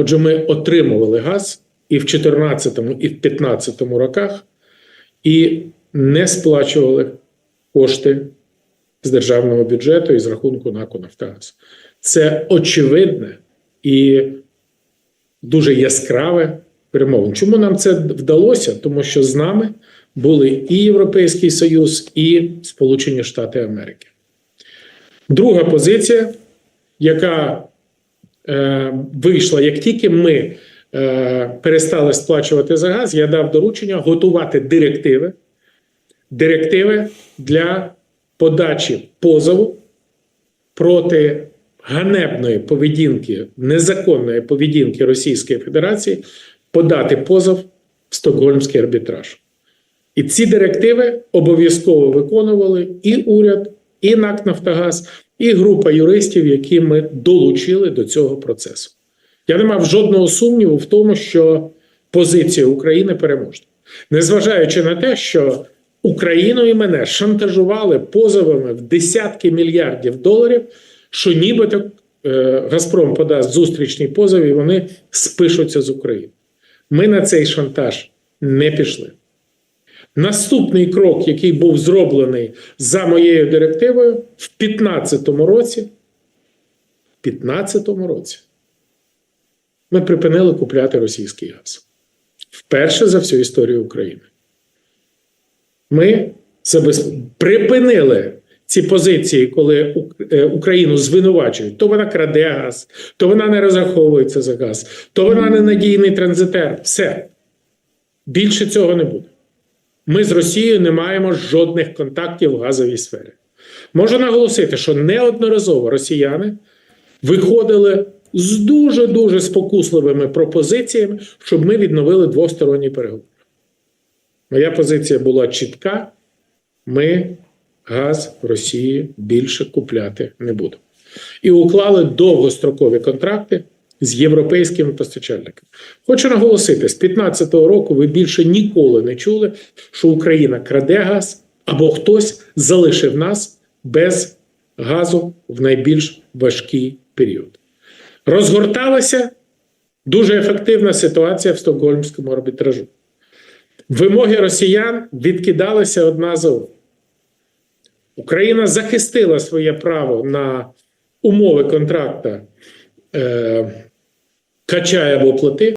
Отже, ми отримували газ і в 2014, і в 2015 роках, і не сплачували кошти з державного бюджету і з рахунку НАКу «Нафтогаз». Це очевидне і дуже яскраве перемовин. Чому нам це вдалося? Тому що з нами були і Європейський Союз, і Сполучені Штати Америки. Друга позиція, яка е, вийшла, як тільки ми е, перестали сплачувати за газ, я дав доручення готувати директиви, директиви для подачі позову проти ганебної поведінки, незаконної поведінки Російської Федерації, подати позов в Стокгольмський арбітраж. І ці директиви обов'язково виконували і уряд, і НАК Нафтогаз, і група юристів, які ми долучили до цього процесу. Я не мав жодного сумніву в тому, що позиція України переможна. Незважаючи на те, що Україну і мене шантажували позовами в десятки мільярдів доларів, що нібито е, Газпром подасть зустрічний позов і вони спишуться з України. Ми на цей шантаж не пішли. Наступний крок, який був зроблений за моєю директивою, в 2015 році, в 15 році ми припинили купляти російський газ. Вперше за всю історію України. Ми забез... припинили ці позиції, коли е, Україну звинувачують, то вона краде газ, то вона не розраховується за газ, то вона ненадійний транзитер. Все. Більше цього не буде. Ми з Росією не маємо жодних контактів в газовій сфері. Можу наголосити, що неодноразово росіяни виходили з дуже дуже спокусливими пропозиціями, щоб ми відновили двосторонні переговори. Моя позиція була чітка: ми газ Росії більше купляти не будемо. І уклали довгострокові контракти з європейськими постачальниками. Хочу наголосити: з 2015 року ви більше ніколи не чули, що Україна краде газ або хтось залишив нас без газу в найбільш важкий період. Розгорталася дуже ефективна ситуація в стокгольмському арбітражу. Вимоги росіян відкидалися одна за одною. Україна захистила своє право на умови контракта е, качай або плати.